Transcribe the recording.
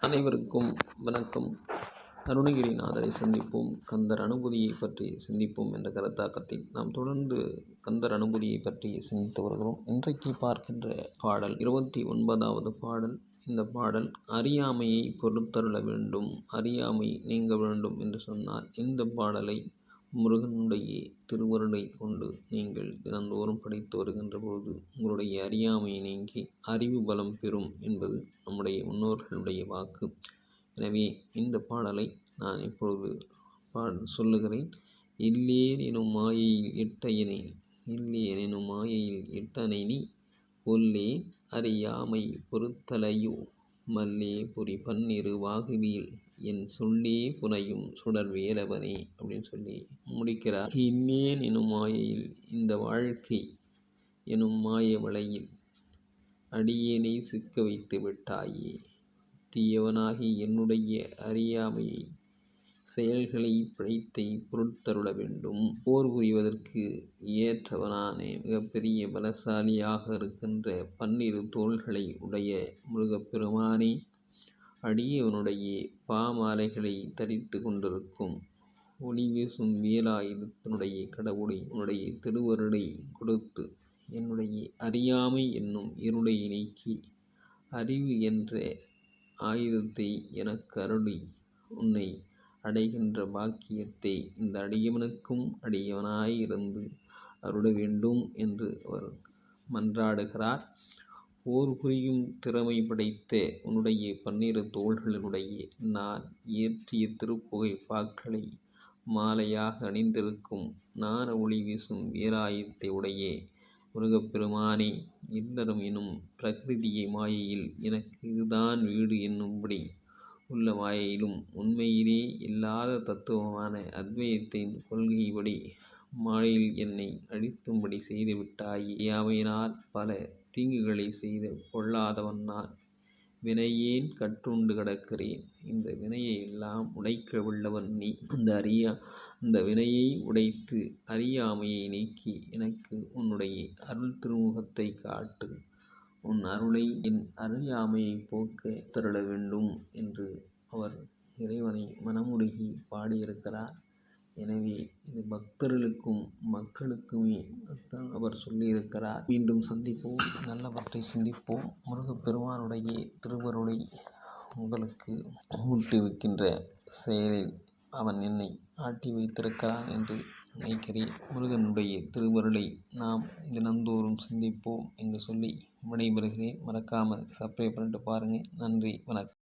அனைவருக்கும் வணக்கம். அருணகிரிநாதரை சந்திப்போம். கந்தர் அனுபூதியை பற்றி சிந்திப்போம் என்ற கருத்தாக்கத்தில் நாம் தொடர்ந்து கந்தர் அனுபூதியை பற்றி சிந்தித்து வருகிறோம். இன்றைக்கு பார்க்கின்ற பாடல் இருபத்தி ஒன்பதாவது பாடல். இந்த பாடல் அறியாமையை பொறுத்தருள வேண்டும் அறியாமை நீங்க வேண்டும் என்று சொன்னால் இந்த பாடலை முருகனுடைய திருவருளை கொண்டு நீங்கள் தினந்தோறும் படித்து வருகின்ற பொழுது உங்களுடைய அறியாமையை நீங்கி அறிவு பலம் பெறும் என்பது நம்முடைய முன்னோர்களுடைய வாக்கு. எனவே இந்த பாடலை நான் இப்பொழுது பா சொல்லுகிறேன். இல்லேன் எனும் மாயையில் இட்டயனை இல்லேன் எனும் மாயையில் இட்டனை நீ கொல்லே அறியாமை பொறுத்தலையோ. மல்லே பொறி பன்னிரு வாகுவியில் என் சொல்லே புனையும் சுடர் வேலவனே அப்படின்னு சொல்லி முடிக்கிறார். இன்னேன் எனும் மாயையில் இந்த வாழ்க்கை எனும் மாய வலையில் அடியேனை சிக்க வைத்து விட்டாயே. தீயவனாகி என்னுடைய அறியாமையை செயல்களை பிழைத்தை பொருட்தருள வேண்டும். போர் புரிவதற்கு ஏற்றவனானே மிகப்பெரிய பலசாலியாக இருக்கின்ற பன்னிரு தோள்களை உடைய முருகப்பெருமானே அடியவனுடைய பாமாலைகளை தரித்து கொண்டிருக்கும் ஒளி வீசும் வேலாயுதத்தினுடைய கடவுளை உன்னுடைய திருவருளை கொடுத்து என்னுடைய அறியாமை என்னும் இருளை நீக்கி அறிவு என்ற ஆயுதத்தை எனக்கு அருளி. உன்னை அடைகின்ற பாக்கியத்தை இந்த அடியவனுக்கும் அடியவனாயிருந்து அருட வேண்டும் என்று அவர் மன்றாடுகிறார். போர் புரியும் திறமை படைத்த உன்னுடைய பன்னிரு தோள்களினுடைய நான் இயற்றிய திருப்புகை பாக்களை மாலையாக அணிந்திருக்கும் நார ஒளி வீசும் வீராயுத்தை உடைய முருகப்பெருமானே இல்லறம் எனும் பிரகிருதியை மாயையில் எனக்கு இதுதான் வீடு என்னும்படி உள்ள வாயிலும் உண்மையிலே இல்லாத தத்துவமான அத்வைதத்தின் கொள்கைப்படி மாயையில் என்னை அழித்தும்படி செய்துவிட்டாய். யாமையினால் பல தீங்குகளை செய்த கொள்ளாதவன் நான் வினையேன் கற்றுண்டு கிடக்கிறேன். இந்த வினையை எல்லாம் உடைக்க உள்ளவன் நீ. அந்த அறியா அந்த வினையை உடைத்து அறியாமையை நீக்கி எனக்கு உன்னுடைய அருள் திருமுகத்தை காட்டு. உன் அருளை என் அறியாமையை போக்க தருள வேண்டும் என்று அவர் இறைவனை மனமுருகி பாடியிருக்கிறார். எனவே இது பக்தர்களுக்கும் மக்களுக்குமே அவர் சொல்லியிருக்கிறார். மீண்டும் சந்திப்போம். நல்லவற்றை சிந்திப்போம். முருகப்பெருமானுடைய திருவருளை உங்களுக்கு ஊட்டுவிக்கின்ற செயலில் அவன் என்னை ஆட்டி வைத்திருக்கிறான் என்று நினைக்கிறேன் முருகனுடைய திருவருளை நாம் தினந்தோறும் சிந்திப்போம் என்று சொல்லி விடைபெறுகிறேன். மறக்காமல் சப்ஸ்கிரைப் பண்ணிட்டு பாருங்கள் நன்றி வணக்கம்.